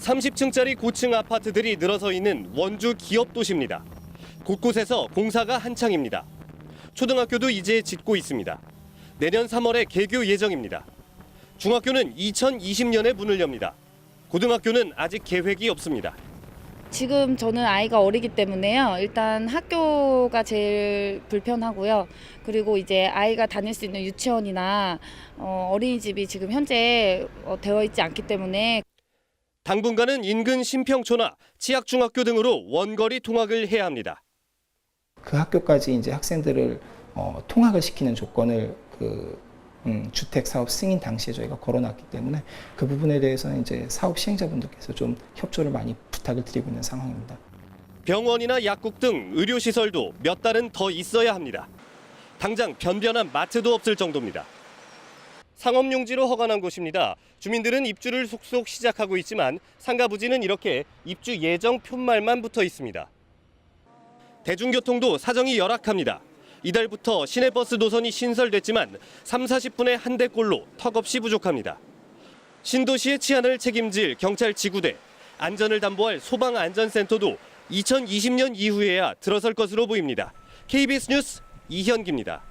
30층짜리 고층 아파트들이 늘어서 있는 원주 기업 도시입니다. 곳곳에서 공사가 한창입니다. 초등학교도 이제 짓고 있습니다. 내년 3월에 개교 예정입니다. 중학교는 2020년에 문을 엽니다. 고등학교는 아직 계획이 없습니다. 지금 저는 아이가 어리기 때문에요. 일단 학교가 제일 불편하고요. 그리고 이제 아이가 다닐 수 있는 유치원이나 어, 어린이집이 지금 현재 어, 되어 있지 않기 때문에 당분간은 인근 신평초나 치악중학교 등으로 원거리 통학을 해야 합니다. 그 학교까지 이제 학생들을 어, 통학을 시키는 조건을 그 음, 주택 사업 승인 당시에 저희가 걸어놨기 때문에 그 부분에 대해서는 이제 사업 시행자분들께서 좀 협조를 많이 부탁을 드리고 있는 상황입니다. 병원이나 약국 등 의료시설도 몇 달은 더 있어야 합니다. 당장 변변한 마트도 없을 정도입니다. 상업용지로 허가난 곳입니다. 주민들은 입주를 속속 시작하고 있지만 상가 부지는 이렇게 입주 예정 표말만 붙어 있습니다. 대중교통도 사정이 열악합니다. 이달부터 시내버스 노선이 신설됐지만 3, 40분에 한 대꼴로 턱없이 부족합니다. 신도시의 치안을 책임질 경찰 지구대, 안전을 담보할 소방안전센터도 2020년 이후에야 들어설 것으로 보입니다. KBS 뉴스 이현기입니다.